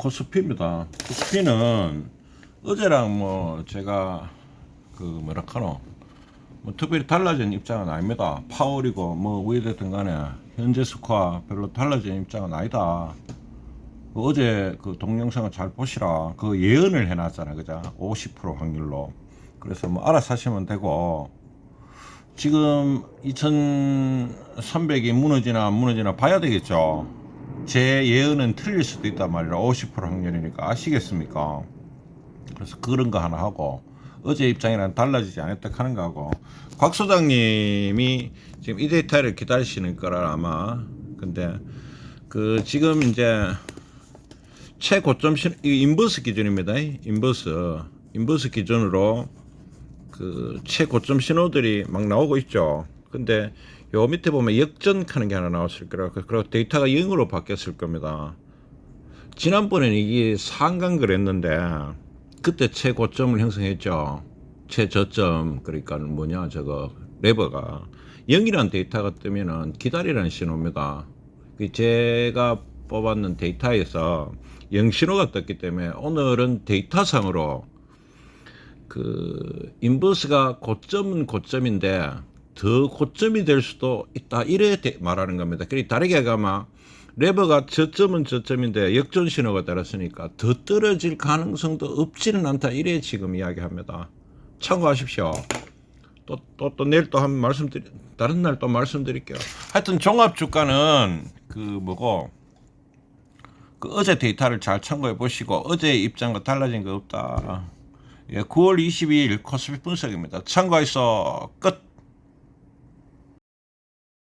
코스피입니다. 코스피는 어제랑 뭐 제가 그 뭐라 카노 뭐 특별히 달라진 입장은 아닙니다. 파월이고 뭐 우회됐든 간에 현재 스코어 별로 달라진 입장은 아니다. 그 어제 그 동영상을 잘 보시라. 그 예언을 해놨잖아요. 그죠? 50% 확률로. 그래서 뭐 알아서 하시면 되고 지금 2300이 무너지나 안 무너지나 봐야 되겠죠. 제 예언은 틀릴 수도 있단 말이라 50% 확률이니까 아시겠습니까? 그래서 그런 거 하나 하고 어제 입장이랑 달라지지 않았다 하는 거 하고 곽 소장님이 지금 이 데이터를 기다리시는 거라 아마 근데 그 지금 이제 최고점 신이 인버스 기준입니다. 인버스 인버스 기준으로 그 최고점 신호들이 막 나오고 있죠. 근데 요 밑에 보면 역전하는 게 하나 나왔을 거라 그리고 데이터가 0으로 바뀌었을 겁니다. 지난번에는 이게 상강 그랬는데 그때 최고점을 형성했죠. 최저점 그러니까 뭐냐 저거 레버가 0이라는 데이터가 뜨면은 기다리라는 신호입니다. 그 제가 뽑았는 데이터에서 0 신호가 떴기 때문에 오늘은 데이터상으로 그 인버스가 고점은 고점인데 더 고점이 될 수도 있다 이래 대- 말하는 겁니다. 그리 다르게 가면 레버가 저점은 저점인데 역전 신호가 따랐으니까 더 떨어질 가능성도 없지는 않다 이래 지금 이야기합니다. 참고하십시오. 또 또 또 내일 또 한 말씀드리 다른 날 또 말씀드릴게요. 하여튼 종합 주가는 그 뭐고 그 어제 데이터를 잘 참고해 보시고 어제 입장과 달라진 거 없다. 예, 9월 22일 코스피 분석입니다. 참고해서 끝.